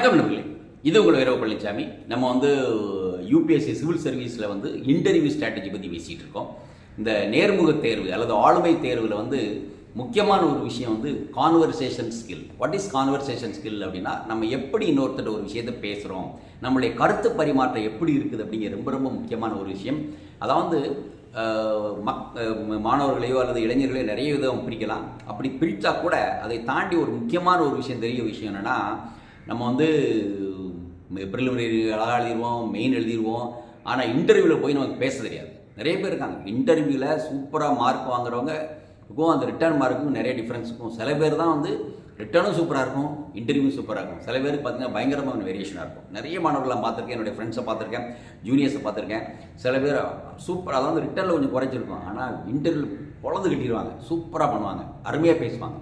வணக்கம் நண்பர்களே. இது உங்கள் வீரவ பழனிசாமி நம்ம வந்து யூபிஎஸ்சி சிவில் சர்வீஸில் வந்து இன்டர்வியூ ஸ்ட்ராட்டஜி பற்றி பேசிகிட்டு இருக்கோம். இந்த நேர்முக தேர்வு அல்லது ஆளுமை தேர்வில் வந்து முக்கியமான ஒரு விஷயம் வந்து conversation skill what is conversation skill அப்படின்னா நம்ம எப்படி இன்னொருத்தர் ஒரு விஷயத்தை பேசுகிறோம் நம்மளுடைய கருத்து பரிமாற்றம் எப்படி இருக்குது அப்படிங்கிற ரொம்ப ரொம்ப முக்கியமான ஒரு விஷயம். அதாவது மக் மாணவர்களையோ அல்லது இளைஞர்களையோ நிறைய விதம் பிரிக்கலாம். அப்படி பிரித்தா கூட அதை தாண்டி ஒரு முக்கியமான ஒரு விஷயம் தெரிய விஷயம் என்னென்னா நம்ம வந்து ப்ரிலிமினரி அழகாக எழுதிடுவோம் மெயின் எழுதிடுவோம் ஆனால் இன்டர்வியூவில் போய் நமக்கு பேச தெரியாது. நிறைய பேர் இருக்காங்க. இன்டர்வியூவில் சூப்பராக மார்க் வாங்குறவங்க அந்த ரிட்டர்ன் மார்க்கும் நிறைய டிஃப்ரென்ஸ் இருக்கும். சில பேர் தான் வந்து ரிட்டர்னும் சூப்பராக இருக்கும் இன்டர்வியூ சூப்பராக இருக்கும். சில பேருக்கு பார்த்தீங்கன்னா பயங்கரமான வேரியேஷனாக இருக்கும். நிறைய மாணவர்களை பார்த்துருக்கேன். என்னுடைய ஃப்ரெண்ட்ஸை பார்த்துருக்கேன். ஜூனியர்ஸை பார்த்துருக்கேன். சில பேர் சூப்பர் அதாவது ரிட்டர்னில் கொஞ்சம் குறைச்சிருக்கும் ஆனால் இன்டர்வியூ பொழந்து கட்டிடுவாங்க. சூப்பராக பண்ணுவாங்க. அருமையாக பேசுவாங்க.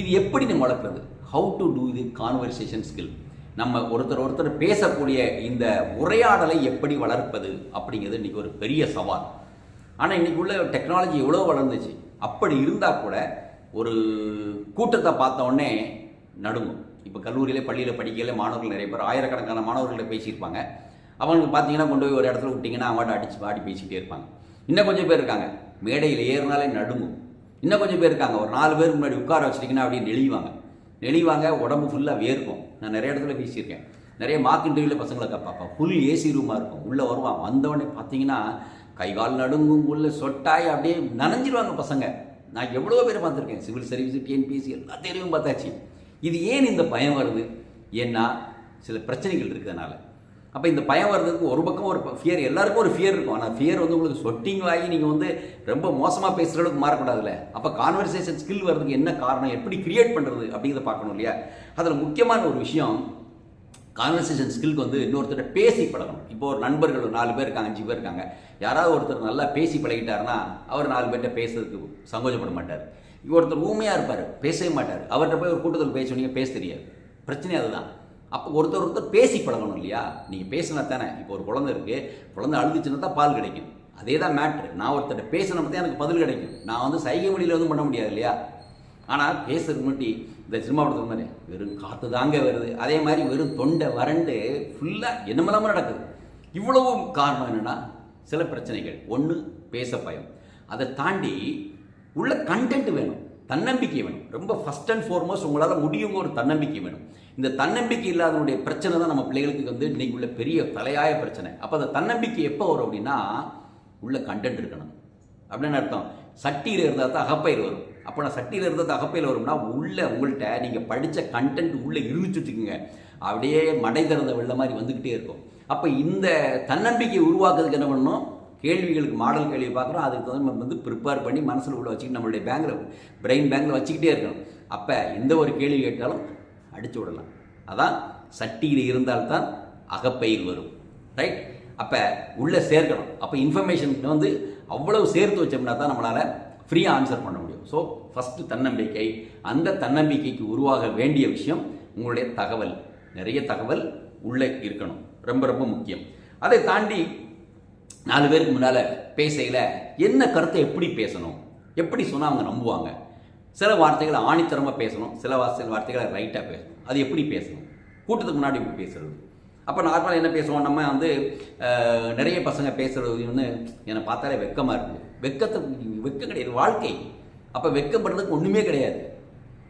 இது எப்படி நம்ம வளர்க்குறது how to do the conversation skill நம்ம ஒருத்தர் ஒருத்தர் பேசக்கூடிய இந்த உரையாடலை எப்படி வளர்ப்பது அப்படிங்கிறது இன்றைக்கி ஒரு பெரிய சவால். ஆனால் இன்னைக்கு உள்ள டெக்னாலஜி எவ்வளோ வளர்ந்துச்சு? அப்படி இருந்தால் கூட ஒரு கூட்டத்தை பார்த்தோன்னே நடுங்கும். இப்போ கல்லூரியிலே பள்ளியில் படிக்கல மாணவர்கள் நிறைய பேர் ஆயிரக்கணக்கான மாணவர்கள்ட்ட பேசியிருப்பாங்க. அவங்களுக்கு பார்த்தீங்கன்னா கொண்டு போய் ஒரு இடத்துல விட்டிங்கன்னா அவங்கள்ட்ட அடிச்சு பாடி பேசிகிட்டே இருப்பாங்க. இன்னும் கொஞ்சம் பேர் இருக்காங்க. மேடையில் ஏறினாலே நடுங்கும். இன்னும் கொஞ்சம் பேர் இருக்காங்க. ஒரு நாலு பேர் முன்னாடி உட்கார வச்சிட்டிங்கன்னா அப்படியே நெளிவாங்க. நெளிவாங்க உடம்பு ஃபுல்லாக வேர்க்கும். நான் நிறைய இடத்துல பேசியிருக்கேன். நிறைய மார்க் இன்டர்வியூவில் பசங்களை பார்ப்பேன் ஃபுல் ஏசி ரூமாக இருக்கும். உள்ளே வருவான். வந்தவொடனே பார்த்தீங்கன்னா கை கால் நடுங்கும் உள்ள சொட்டாய் அப்படியே நனைஞ்சிருவாங்க பசங்க. நான் எவ்வளோ பேர் பார்த்துருக்கேன். சிவில் சர்வீஸ் டிஎன்பிஎஸ்சி எல்லா தேர்வையும் பார்த்தாச்சு. இது ஏன் இந்த பயம் வருது? ஏன்னா சில பிரச்சனைகள் இருக்கிறதுனால. அப்போ இந்த பயம் வர்றதுக்கு ஒரு பக்கம் ஒரு ஃபியர் எல்லாருக்கும் ஒரு ஃபியர் இருக்கும். ஆனால் ஃபியர் வந்து உங்களுக்கு சொட்டிங் ஆகி நீங்கள் வந்து ரொம்ப மோசமாக பேசுகிற அளவுக்கு மாறக்கூடாதுல்ல. அப்போ கான்வர்சேஷன் ஸ்கில் வர்றதுக்கு என்ன காரணம் எப்படி கிரியேட் பண்ணுறது அப்படிங்கிறத பார்க்கணும் இல்லையா? அதில் முக்கியமான ஒரு விஷயம் கான்வர்சேஷன் ஸ்கில்க்கு வந்து இன்னொருத்தர் பேசி பழகணும். இப்போ ஒரு நண்பர்கள் ஒரு நாலு பேர் இருக்காங்க அஞ்சு பேர் இருக்காங்க. யாராவது ஒருத்தர் நல்லா பேசி பழகிட்டாருன்னா அவர் நாலு பேர்கிட்ட பேசுறதுக்கு சங்கோஜப்பட மாட்டார். ஒருத்தர் ஊமையாக இருப்பார் பேசவே மாட்டார். அவர்கிட்ட போய் ஒரு கூட்டத்தில் பேசுனீங்க பேச தெரியாது. பிரச்சனை அதுதான். அப்போ ஒருத்தர் ஒருத்தர் பேசி பழகணும் இல்லையா? நீங்கள் பேசினா தானே. இப்போ ஒரு குழந்தை இருக்குது குழந்தை அழுதுச்சுன்னா தான் பால் கிடைக்கும். அதே தான் மேட்ரு நான் ஒருத்தர் பேசினா தான் எனக்கு பதில் கிடைக்கும். நான் வந்து சைகை மொழியில் வந்து பண்ண முடியாது இல்லையா? ஆனால் பேசுறதுக்கு முன்னாடி இந்த சினிமா படத்துக்கு முன்னாடி வெறும் காற்று தாங்க வருது. அதே மாதிரி வெறும் தொண்டை வறண்டு ஃபுல்லாக என்னமெல்லாமல் நடக்குது. இவ்வளவும் காரணம் என்னென்னா சில பிரச்சனைகள். ஒன்று பேச பயம். அதை தாண்டி உள்ள கண்டென்ட் வேணும். தன்னம்பிக்கை வேணும். ரொம்ப ஃபஸ்ட் அண்ட் ஃபார்மோஸ்ட் உங்களால் முடியுங்க ஒரு தன்னம்பிக்கை வேணும். இந்த தன்னம்பிக்கை இல்லாதனுடைய பிரச்சனை தான் நம்ம பிள்ளைகளுக்கு வந்து இன்னைக்கு உள்ள பெரிய தலையாய பிரச்சனை. அப்போ அந்த தன்னம்பிக்கை எப்போ வரும் அப்படின்னா உள்ள கண்டென்ட் இருக்கணும். அப்படின்னு அர்த்தம். சட்டியில் இருந்தால் தான் அகப்பயிர் வரும். அப்போ நான் சட்டியில் இருந்தால் அகப்பையில் வரும்னா உள்ளே உங்கள்கிட்ட நீங்கள் படித்த கண்டென்ட் உள்ளே இருந்துச்சு வச்சுக்கோங்க. அப்படியே மடை திறந்த வெள்ள மாதிரி வந்துக்கிட்டே இருக்கும். அப்போ இந்த தன்னம்பிக்கையை உருவாக்குறதுக்கு என்ன பண்ணணும்? கேள்விகளுக்கு மாடல் கேள்வி பார்க்குறோம் அதுக்கு தகுந்த நம்ம வந்து ப்ரிப்பேர் பண்ணி மனசில் உள்ள வச்சுக்கிட்டு நம்மளுடைய பேங்கில் பிரெயின் பேங்கில் வச்சுக்கிட்டே இருக்கணும். அப்போ எந்த ஒரு கேள்வி கேட்டாலும் அடித்து விடலாம். அதான் சட்டியில் இருந்தால்தான் அகப்பயிர் வரும். ரைட் அப்போ உள்ளே சேர்க்கணும். அப்போ இன்ஃபர்மேஷன் வந்து அவ்வளவு சேர்த்து வச்சோம்னா தான் நம்மளால் ஃப்ரீயாக ஆன்சர் பண்ண முடியும். ஸோ ஃபஸ்ட்டு தன்னம்பிக்கை. அந்த தன்னம்பிக்கைக்கு உருவாக வேண்டிய விஷயம் உங்களுடைய தகவல். நிறைய தகவல் உள்ளே இருக்கணும். ரொம்ப ரொம்ப முக்கியம். அதை தாண்டி நாலு பேருக்கு முன்னால் பேசையில் என்ன கருத்தை எப்படி பேசணும்? எப்படி சொன்னால் அவங்க நம்புவாங்க? சில வார்த்தைகளை ஆணித்தரமாக பேசணும் சில வார்த்தை வார்த்தைகளை ரைட்டாக பேசணும். அது எப்படி பேசணும்? கூட்டத்துக்கு முன்னாடி எப்படி பேசுறது. அப்போ நார்மலாக என்ன பேசுவோம்? நம்ம வந்து நிறைய பசங்க பேசுறது வந்து என்னை பார்த்தாலே வெக்கமாக இருக்குது வெக்கத்தை வெக்கம் கிடையாது வாழ்க்கை. அப்போ வெக்கப்படுறதுக்கு ஒன்றுமே கிடையாது.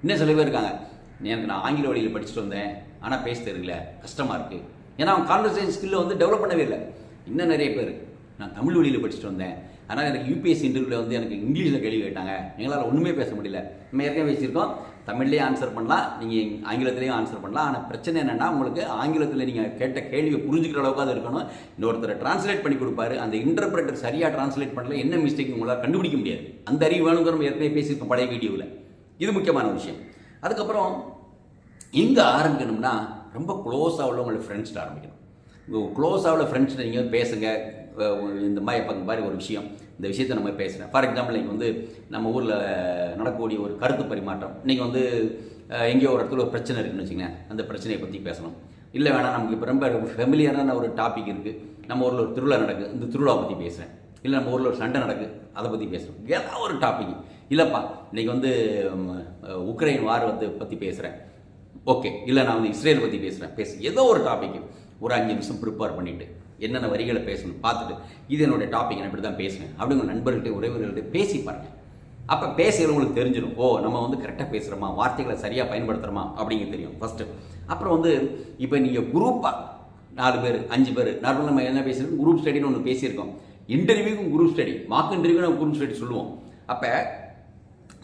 இன்னும் சில பேர் இருக்காங்க எனக்கு நான் ஆங்கில வழியில் படிச்சுட்டு வந்தேன். ஆனால் பேச தெரியல. கஷ்டமாக இருக்குது ஏன்னா அவன் கான்வர்சேஷன் ஸ்கில்லை வந்து டெவலப் பண்ணவே இல்லை. இன்னும் நிறைய பேர் நான் தமிழ் வழியில் படிச்சுட்டு வந்தேன். ஆனால் எனக்கு யூபிஎஸ்சி இன்டர்வியூவில் வந்து எனக்கு இங்கிலீஷில் கேள்வி கேட்டாங்க. எங்களால் ஒன்றுமே பேச முடியல. நம்ம ஏற்கனவே பேசியிருக்கோம். தமிழ்லேயே ஆன்சர் பண்ணலாம். நீங்கள் ஆங்கிலத்திலையும் ஆன்சர் பண்ணலாம். ஆனால் பிரச்சனை என்னென்னா உங்களுக்கு ஆங்கிலத்தில் நீங்கள் கேட்ட கேள்வியை புரிஞ்சுக்கிற அளவுக்கு அது இருக்கணும். இன்னொருத்தர் டிரான்ஸ்லேட் பண்ணி கொடுப்பாரு. அந்த இன்டர்பிரேட்டர் சரியாக டிரான்ஸ்லேட் பண்ணல என்ன மிஸ்டேக் உங்களால் கண்டுபிடிக்க முடியாது. அந்த அறிவு வேணுங்கிற நம்ம ஏற்கனவே பேசியிருக்கோம் பழைய வீடியோவில் இது முக்கியமான விஷயம். அதுக்கப்புறம் எங்கே ஆரம்பிக்கணும்னா ரொம்ப க்ளோஸாக உள்ளவங்களோட ஃப்ரெண்ட்ஸ்கிட்ட ஆரம்பிக்கணும். உங்கள் க்ளோஸாக உள்ள ஃப்ரெண்ட்ஸ்கிட்ட நீங்கள் பேசுங்க. இந்த மாதிரி இப்போ இந்த மாதிரி ஒரு விஷயம். இந்த விஷயத்தை நம்ம பேசுகிறேன் ஃபார் எக்ஸாம்பிள் இன்றைக்கி வந்து நம்ம ஊரில் நடக்கக்கூடிய ஒரு கருத்து பரிமாற்றம். இன்றைக்கி வந்து எங்கேயோ ஒரு இடத்துல ஒரு பிரச்சனை இருக்குன்னு வச்சுங்களேன் அந்த பிரச்சனையை பற்றி பேசணும். இல்லை வேணாம் நமக்கு இப்போ ரொம்ப ஃபெமிலியரான ஒரு டாபிக் இருக்குது நம்ம ஊரில் ஒரு திருவிழா நடக்குது இந்த திருவிழாவை பற்றி பேசுகிறேன் இல்லை நம்ம ஊரில் ஒரு சண்டை நடக்குது அதை பற்றி பேசுகிறோம் ஏதாவது ஒரு டாபிக் இல்லைப்பா இன்றைக்கி வந்து உக்ரைன் வார் வந்து பற்றி பேசுகிறேன் ஓகே. இல்லை நான் வந்து இஸ்ரேல் பற்றி பேசுகிறேன் பேச. ஏதோ ஒரு டாபிக் ஒரு அஞ்சு நிமிஷம் ப்ரிப்பேர் பண்ணிவிட்டு என்னென்ன வரிகளை பேசணும்? பார்த்துட்டு இது என்னோட டாபிக் நான் இப்படி தான் பேசுவேன் அப்படிங்கிற நண்பர்கள்ட்ட உறவினர்கள்ட்ட பேசி பாருங்கள் அப்போ பேசுகிறவங்களுக்கு தெரிஞ்சிடும் ஓ நம்ம வந்து கரெக்டாக பேசுகிறோமா வார்த்தைகளை சரியாக பயன்படுத்துகிறோமா அப்படிங்கிறது தெரியும் ஃபஸ்ட்டு அப்புறம் வந்து இப்போ நீங்கள் குரூப்பாக நாலு பேர் அஞ்சு பேர் நார்மலாக நம்ம என்ன பேசுகிறோம் குரூப் ஸ்டடின்னு ஒன்று பேசியிருக்கோம். இன்டர்வியூக்கும் குரூப் ஸ்டடி மார்க் இன்டர்வியூ நம்ம குரூப் ஸ்டடி சொல்லுவோம். அப்போ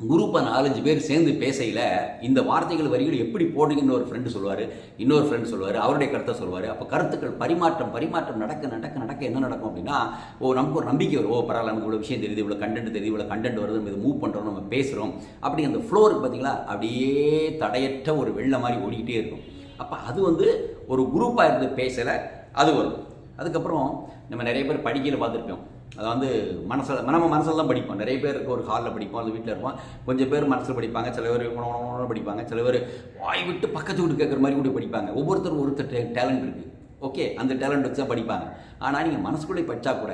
குரூப்பை நாலஞ்சு பேர் சேர்ந்து பேசையில் இந்த வார்த்தைகள் வரிகள் எப்படி போடுங்கன்னு ஒரு ஃப்ரெண்டு சொல்லுவார். இன்னொரு ஃப்ரெண்டு சொல்லுவார். அவருடைய கருத்தை சொல்லுவார். அப்போ கருத்துக்கள் பரிமாற்றம் பரிமாற்றம் நடக்க நடக்க நடக்க என்ன நடக்கும் அப்படின்னா ஓ நமக்கு ஒரு நம்பிக்கை வரும். ஓ பரவாயில்ல நமக்கு இவ்வளோ விஷயம் தெரியுது இவ்வளோ கண்டென்ட் தெரியுது இவ்வளோ கண்டென்ட் வருது நம்ம இதை மூவ் பண்ணுறோம் நம்ம பேசுகிறோம் அப்படி அந்த ஃப்ளோ இருக்கு பார்த்தீங்களா அப்படியே தடையற்ற ஒரு வெள்ளம் மாதிரி ஓடிக்கிட்டே இருக்கும். அப்போ அது வந்து ஒரு குரூப்பாக இருந்து பேசலை அது வரும். அதுக்கப்புறம் நம்ம நிறைய பேர் படிக்கையில் பார்த்துருப்போம். அதை வந்து மனசில் நம்ம மனசில் தான் படிப்போம். நிறைய பேருக்கு ஒரு ஹாலில் படிப்போம் அது வீட்டில் இருப்போம். கொஞ்சம் பேர் மனசில் படிப்பாங்க. சில பேர் உணவு படிப்பாங்க. சில பேர் வாய் விட்டு பக்கத்து வீட்டு கேட்குற மாதிரி கூட படிப்பாங்க. ஒவ்வொருத்தரும் ஒருத்தர் டேலண்ட் இருக்குது ஓகே அந்த டேலண்ட் வச்சு தான் படிப்பாங்க. ஆனால் நீங்கள் மனசுக்குள்ளே படித்தா கூட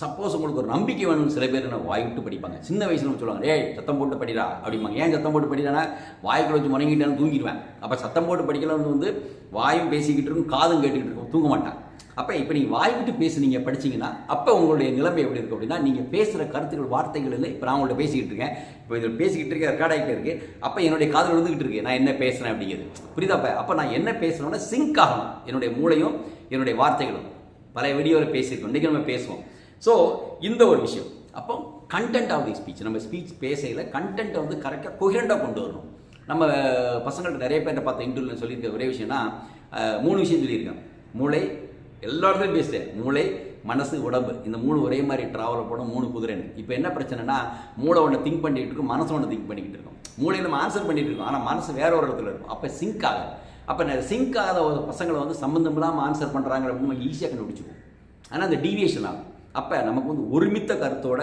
சப்போஸ் உங்களுக்கு ஒரு நம்பிக்கை வேணும்னு சில பேர் என்ன வாய் விட்டு படிப்பாங்க. சின்ன வயசில் சொல்லுவாங்க ஏய் சத்தம் போட்டு படிடா அப்படிம்பாங்க. ஏன் சத்தம் போட்டு படிடானா வாய்க்குள்ள வச்சு முடங்கிட்டேன்னு தூங்கிடுவேன். அப்போ சத்தம் போட்டு படிக்கலாம் வந்து வாயும் பேசிக்கிட்டு இருக்கும் காதும் கேட்டுக்கிட்டு இருக்கும். தூங்க மாட்டான். அப்போ இப்போ நீங்கள் வாய் விட்டு பேசுனீங்க படிச்சீங்கன்னா அப்போ உங்களுடைய நிலைமை எப்படி இருக்கும் அப்படின்னா நீங்கள் பேசுகிற கருத்துக்கள் வார்த்தைகள் இல்லை. இப்போ நான் உங்கள்ட்ட பேசிக்கிட்டு இருக்கேன். இப்போ இதில் பேசிக்கிட்டு இருக்கேன் ரெக்கார்ட் ஆகிட்டு இருக்கு. அப்போ என்னுடைய காதல் விழுந்துகிட்டு இருக்கு. நான் என்ன பேசுகிறேன் அப்படிங்கிறது. புரியுதா அப்போ? அப்போ நான் என்ன பேசுகிறோன்னா சிங்க் ஆகணும். என்னுடைய மூளையும் என்னுடைய வார்த்தைகளும். பல வீடியோவில் பேசியிருக்கோம். இன்றைக்கி நம்ம பேசுவோம். ஸோ இந்த ஒரு விஷயம். அப்போ கண்டென்ட் ஆஃப் தி ஸ்பீச் நம்ம ஸ்பீச் பேசையில் கண்டென்ட்டை வந்து கரெக்டாக கொஹரண்டாக கொண்டு வரணும். நம்ம பசங்கள்கிட்ட நிறைய பேர்கிட்ட பார்த்த இன்டர்வியூவில் சொல்லியிருக்க ஒரே விஷயம்னா மூணு விஷயம் சொல்லியிருக்கேன் மூளை எல்லாருமே பேசுகிறேன் மூளை மனசு உடம்பு. இந்த மூணு ஒரே மாதிரி ட்ராவல் போட மூணு குதிரைன்னு. இப்போ என்ன பிரச்சனைனா மூளை ஒன்று திங்க் பண்ணிட்டு இருக்கும் மனசு ஒன்று திங்க் பண்ணிக்கிட்டு இருக்கும். மூளை நம்ம ஆன்சர் பண்ணிட்டு இருக்கோம். ஆனால் மனசு வேற ஒரு இடத்துல இருக்கும். அப்போ சிங்க் ஆகாது. அப்போ சிங்க் ஆகாத ஒரு பசங்களை வந்து சம்மந்தம் இல்லாமல் ஆன்சர் பண்ணுறாங்கிற நம்ம ஈஸியாக கண்டுபிடிச்சிக்குவோம் ஆனால் அந்த டீவியேஷன் ஆகும். அப்போ நமக்கு வந்து ஒருமித்த கருத்தோட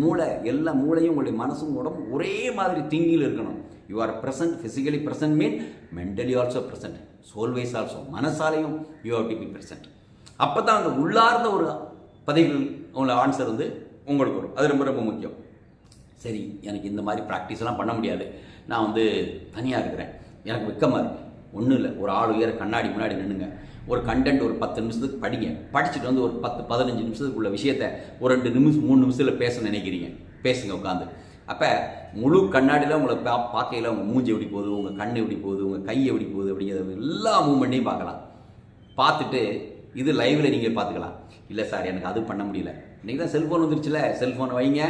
மூளை எல்லா மூளையும் உங்களுடைய மனசும் உடம்பும் ஒரே மாதிரி திங்கில் இருக்கணும். You are present physically present mean mentally also present சோல்வைஸ் also மனசாலையும் you have to be present அப்போ தான் அந்த உள்ளார்ந்த ஒரு பதில்கள் உங்களை ஆன்சர் வந்து உங்களுக்கு வரும். அது ரொம்ப ரொம்ப முக்கியம். சரி எனக்கு இந்த மாதிரி ப்ராக்டிஸ்லாம் பண்ண முடியாது. நான் வந்து தனியாக இருக்கிறேன். எனக்கு வெக்கமாக இருக்குது ஒன்றும் இல்லை. ஒரு ஆள் உயர கண்ணாடி முன்னாடி நின்னுங்க. ஒரு கண்டென்ட் ஒரு பத்து நிமிஷத்துக்கு படிங்க. படிச்சுட்டு வந்து ஒரு பத்து பதினஞ்சு நிமிஷத்துக்குள்ள விஷயத்த ஒரு ரெண்டு நிமிஷம் மூணு நிமிஷத்தில் பேச நினைக்கிறீங்க. பேசுங்க உட்காந்து அப்போ முழு கண்ணாடியில் உங்களை பா பார்க்கையில் உங்கள் மூஞ்சி எப்படி போகுது உங்கள் கண் எப்படி போகுது உங்கள் கை எப்படி போகுது அப்படிங்கிறது எல்லா மூமெண்ட்டையும் பார்க்கலாம். பார்த்துட்டு இது லைவில் நீங்கள் பார்த்துக்கலாம். இல்லை சார் எனக்கு அது பண்ண முடியல. இன்றைக்கி தான் செல்ஃபோன் வந்துருச்சுல. செல்ஃபோனை வைங்க.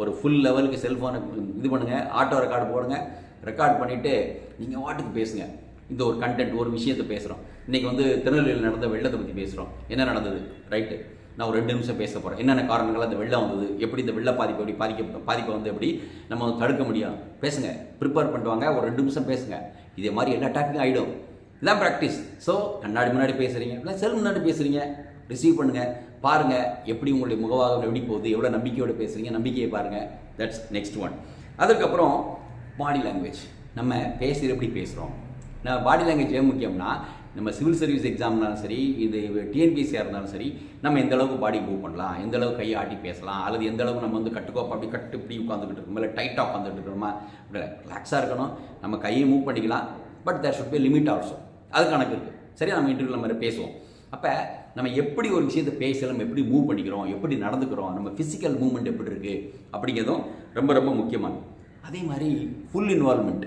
ஒரு ஃபுல் லெவலுக்கு செல்ஃபோனை இது பண்ணுங்கள் ஆட்டோ ரெக்கார்டு போடுங்க. ரெக்கார்ட் பண்ணிவிட்டு நீங்கள் வாட்டுக்கு பேசுங்க. இந்த ஒரு கண்டென்ட் ஒரு விஷயத்தை பேசுகிறோம் இன்றைக்கி வந்து திருநெல்வேலியில் நடந்த வெள்ளத்தை பற்றி பேசுகிறோம் என்ன நடந்தது? ரைட்டு நான் ஒரு ரெண்டு நிமிஷம் பேச போகிறேன் என்னென்ன காரணங்கள் அந்த வெள்ளம் வந்தது? எப்படி இந்த வெள்ள பாதிப்பு எப்படி பாதிக்க பாதிப்பை வந்து எப்படி நம்ம தடுக்க முடியும்? பேசுங்க. ப்ரிப்பேர் பண்ணுவாங்க ஒரு ரெண்டு நிமிஷம் பேசுங்க. இதே மாதிரி எல்லா டாப்பிக்கும் ஆகிடும் இதான் ப்ராக்டிஸ் ஸோ கண்ணாடி முன்னாடி பேசுகிறீங்க இல்லை செல் முன்னாடி பேசுகிறீங்க ரிசீவ் பண்ணுங்கள் பாருங்கள் எப்படி உங்களுடைய முகவாகம் எப்படி போகுது எவ்வளோ நம்பிக்கையோடு பேசுகிறீங்க நம்பிக்கையை பாருங்கள் தட்ஸ் நெக்ஸ்ட் ஒன் அதுக்கப்புறம் பாடி லாங்குவேஜ் நம்ம பேசுகிற எப்படி பேசுகிறோம் நான் பாடி லாங்குவேஜ் ஏன் முக்கியம்னா நம்ம சிவில் சர்வீஸ் எக்ஸாம்னாலும் சரி இது டிஎன்பிசியாக இருந்தாலும் சரி நம்ம எந்த அளவுக்கு பாடி மூவ் பண்ணலாம் எந்த அளவுக்கு கையை ஆட்டி பேசலாம் அல்லது எந்த அளவுக்கு நம்ம வந்து கட்டுக்கோப்பா அப்படி கட்டு இப்படி உட்காந்துக்கிட்டு இருக்கோம் இல்லை டைட்டாக உட்காந்துட்டு இருக்கிறோமா இல்லை ரிலாக்ஸாக இருக்கணும். நம்ம கையை மூவ் பண்ணிக்கலாம். But there should be limit also அது கணக்கு இருக்குது சரியா? நம்ம இன்டர்வியூவில் மாதிரி பேசுவோம். அப்போ நம்ம எப்படி ஒரு விஷயத்தை பேசலாம் நம்ம எப்படி மூவ் பண்ணிக்கிறோம் எப்படி நடந்துக்கிறோம் நம்ம ஃபிசிக்கல் மூவ்மெண்ட் எப்படி இருக்குது அப்படிங்கிறதும் ரொம்ப ரொம்ப முக்கியமானது அதே மாதிரி ஃபுல் இன்வால்மெண்ட்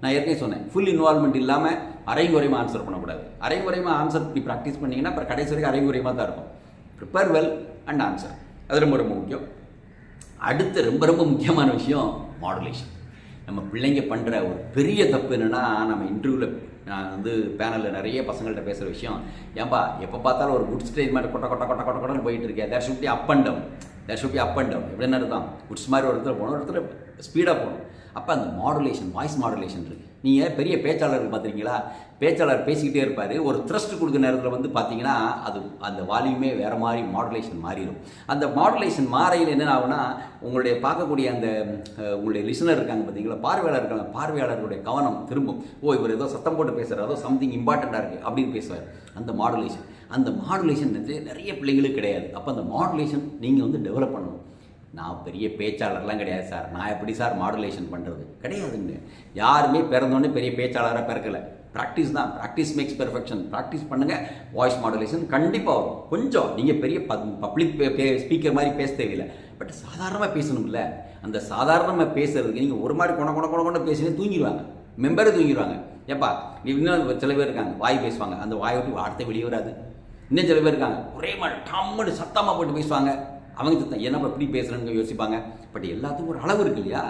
நான் ஏற்கனவே சொன்னேன். ஃபுல் இன்வால்மெண்ட் இல்லாமல் அரைங்குறையமாக ஆன்சர் பண்ணக்கூடாது. அரைங்குறையமாக ஆன்சர் இப்படி ப்ராக்டிஸ் பண்ணிங்கன்னா அப்புறம் கடைசி வரைக்கும் அரைங்குறையமாக தான் இருக்கும். ப்ரிப்பேர் வெல் அண்ட் ஆன்சர் அது ரொம்ப ரொம்ப முக்கியம். அடுத்து ரொம்ப ரொம்ப முக்கியமான விஷயம் மாடுலேஷன் நம்ம பிள்ளைங்க பண்ணுற ஒரு பெரிய தப்பு என்னென்னா நம்ம இன்டர்வியூவில் நான் வந்து பேனலில் நிறைய பசங்கள்கிட்ட பேசுகிற விஷயம். ஏன்பா எப்போ பார்த்தாலும் ஒரு குட் ஸ்டேஜ் மாதிரி கொட்ட கொட்ட கொட்ட கொட்ட கொட்டன்னு போயிட்டு இருக்கேன் there should be up and down there should be up and down எப்படின்னு தான் குட்ஸ் மாதிரி ஒரு இடத்துல போகணும் ஒரு இடத்துல ஸ்பீடாக போகணும். அப்போ அந்த மாடுலேஷன் வாய்ஸ் மாடுலேஷன் இருக்குது நீங்கள் பெரிய பேச்சாளர்கள் பார்த்துருக்கீங்களா? பேச்சாளர் பேசிக்கிட்டே இருப்பார். ஒரு த்ரஸ்ட் கொடுக்குற நேரத்தில் வந்து பார்த்தீங்கன்னா அது அந்த வால்யூமே வேறு மாதிரி மாடுலேஷன் மாறிடும் அந்த மாடுலேஷன் மாறையில் என்ன ஆகுனா உங்களுடைய பார்க்கக்கூடிய அந்த உங்களுடைய லிசனர் இருக்காங்க பார்த்தீங்களா? பார்வையாளர் இருக்காங்க. பார்வையாளர்களுடைய கவனம் திரும்பும். ஓ இவர் ஏதோ சத்தம் போட்டு பேசுகிறார் ஏதோ சம்திங் இம்பார்ட்டண்ட்டாக இருக்குது அப்படின்னு பேசுவார். அந்த மாடுலேஷன் அந்த மாடுலேஷன் வந்து நிறைய பிள்ளைங்களுக்கு கிடையாது. அப்போ அந்த மாடுலேஷன் நீங்கள் வந்து டெவலப் பண்ணணும். நான் பெரிய பேச்சாளர்லாம் கிடையாது சார். நான் எப்படி சார் மாடுலேஷன் பண்ணுறது கிடையாதுங்க. யாருமே பிறந்தோடனே பெரிய பேச்சாளராக பிறக்கலை. ப்ராக்டிஸ் தான். ப்ராக்டிஸ் மேக்ஸ் பெர்ஃபெக்ஷன் ப்ராக்டிஸ் பண்ணுங்கள் வாய்ஸ் மாடுலேஷன் கண்டிப்பாக வரும். கொஞ்சம் நீங்கள் பெரிய பப்ளிக் ஸ்பீக்கர் மாதிரி பேச தேவையில்லை. பட் சாதாரணமாக பேசணும்ல. அந்த சாதாரணமாக பேசுறதுக்கு நீங்கள் ஒரு மாதிரி கொண கொண கொண கொண்டு பேசினே தூங்கிடுவாங்க மெம்பரே தூங்கிடுவாங்க ஏப்பா இன்னும் சில பேர் இருக்காங்க வாய் பேசுவாங்க. அந்த வாயை விட்டு வார்த்தை வெளியே வராது. இன்னும் சில பேர் இருக்காங்க. ஒரே மாதிரி டம்முன்னு சத்தமாக போட்டு பேசுவாங்க. அவங்க சத்தம் என்னப்பா இப்படி பேசுகிறேன்னு யோசிப்பாங்க. பட் எல்லாத்துக்கும் ஒரு அளவு இருக்கு இல்லையா?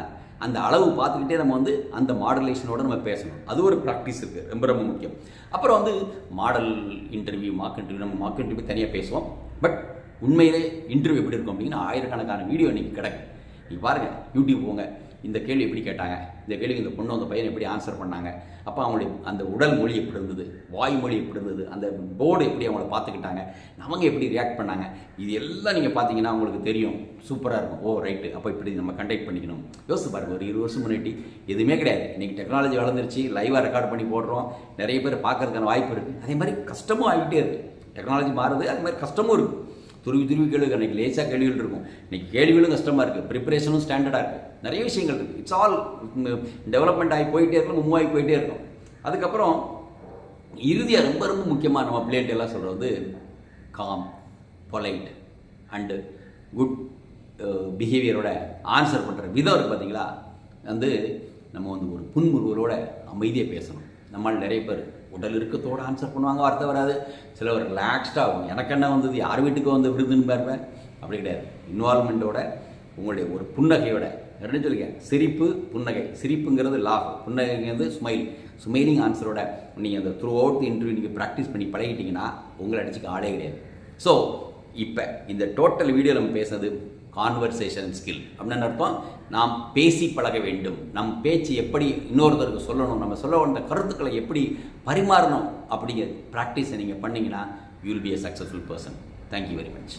அந்த அளவு பார்த்துக்கிட்டே நம்ம வந்து அந்த மாடலேஷனோட நம்ம பேசணும். அது ஒரு ப்ராக்டிஸ் இருக்குது ரொம்ப ரொம்ப முக்கியம். அப்புறம் வந்து மாடல் இன்டர்வியூ மார்க் இன்டர்வியூ நம்ம மார்க் இன்டர்வியூ தனியாக பேசுவோம். பட் உண்மையிலே இன்டர்வியூ எப்படி இருக்கும் அப்படின்னா ஆயிரக்கணக்கான வீடியோ இன்றைக்கி கிடக்கு. நீங்கள் பாருங்கள் யூடியூப் போங்க. இந்த கேள்வி எப்படி கேட்டாங்க? இந்த கேள்வி இந்த பொண்ணு அந்த பையன் எப்படி ஆன்சர் பண்ணாங்க? அப்போ அவங்களுடைய அந்த உடல் மொழி எப்படி இருந்தது? வாய்மொழி எப்படி இருந்தது? அந்த போர்டு எப்படி அவங்கள பார்த்துக்கிட்டாங்க? அவங்க எப்படி ரியாக்ட் பண்ணாங்க? இது எல்லாம் நீங்கள் பார்த்தீங்கன்னா உங்களுக்கு தெரியும். சூப்பராக இருக்கும். ஓ ரைட்டு அப்போ இப்படி நம்ம கண்டக்ட் பண்ணிக்கணும். யோசிச்சு பாருங்கள் ஒரு இருபது வருஷம் முன்னாடி எதுவுமே கிடையாது. இன்றைக்கி டெக்னாலஜி வளர்ந்துருச்சு. லைவாக ரெக்கார்ட் பண்ணி போடுறோம். நிறைய பேர் பார்க்கறதுக்கான வாய்ப்பு இருக்குது அதே மாதிரி கஷ்டமும் ஆகிட்டே இருக்குது டெக்னாலஜி மாறுது. அது மாதிரி கஷ்டமும் இருக்குது துருவி துருவி கேள்வி அன்றைக்கி லேசாக கேள்விகள் இருக்கும். இன்றைக்கி கேள்விகளும் கஷ்டமாக இருக்குது ப்ரிப்பரேஷனும் ஸ்டாண்டர்டாக இருக்குது நிறைய விஷயங்கள் இருக்குது இட்ஸ் ஆல் டெவலப்மெண்ட் ஆகி போயிட்டே இருக்கும் மூவ் ஆகி போயிட்டே இருக்கும் அதுக்கப்புறம் இறுதியாக ரொம்ப ரொம்ப முக்கியமாக நம்ம பிளேட் எல்லாம் சொல்கிறது காம் பொலைட் அண்டு குட் பிஹேவியரோட ஆன்சர் பண்ணுற விதம் இருக்குது பார்த்தீங்களா வந்து நம்ம வந்து ஒரு புன்முறுவலோட அமைதியாக பேசணும். நம்மால் நிறைய பேர் உடல் இருக்கத்தோடு ஆன்சர் பண்ணுவாங்க வார்த்தை வராது. சிலவர் ரிலாக்ஸ்டாக ஆகும். எனக்கு என்ன வந்தது? யார் வீட்டுக்கு வந்து விருதுன்னு பார்ப்பேன் அப்படி கிடையாது. இன்வால்மெண்ட்டோட உங்களுடைய ஒரு புன்னகையோட என்ன சொல்லிக்க சிரிப்பு புன்னகை. சிரிப்புங்கிறது லாஃப் புன்னகைங்கிறது ஸ்மைல் ஸ்மைலிங் ஆன்சரோட நீங்கள் அந்த த்ரூ அவுட் இன்டர்வியூ நீங்கள் ப்ராக்டிஸ் பண்ணி பழகிட்டீங்கன்னா உங்களை அடிச்சுக்க ஆளே கிடையாது. ஸோ இப்போ இந்த டோட்டல் வீடியோ நம்ம பேசுனது கான்வர்சேஷன் ஸ்கில் அப்படின்னு அர்த்தம் நாம் பேசி பழக வேண்டும். நம் பேச்சு எப்படி இன்னொருத்தருக்கு சொல்லணும் நம்ம சொல்ல வந்த கருத்துக்களை எப்படி பரிமாறணும் அப்படிங்கிற ப்ராக்டிஸை நீங்கள் பண்ணீங்கன்னா you will be a successful person thank you very much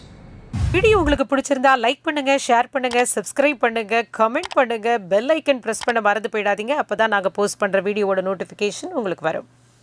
video உங்களுக்கு பிடிச்சிருந்தா லைக் பண்ணுங்க ஷேர் பண்ணுங்க சப்ஸ்கிரைப் பண்ணுங்க கமெண்ட் பண்ணுங்க பெல் ஐக்கன் ப்ரெஸ் பண்ண மறந்து போயிடாதீங்க. அப்பதான் நாங்கள் போஸ்ட் பண்ணுற வீடியோவோட நோட்டிஃபிகேஷன் உங்களுக்கு வரும்.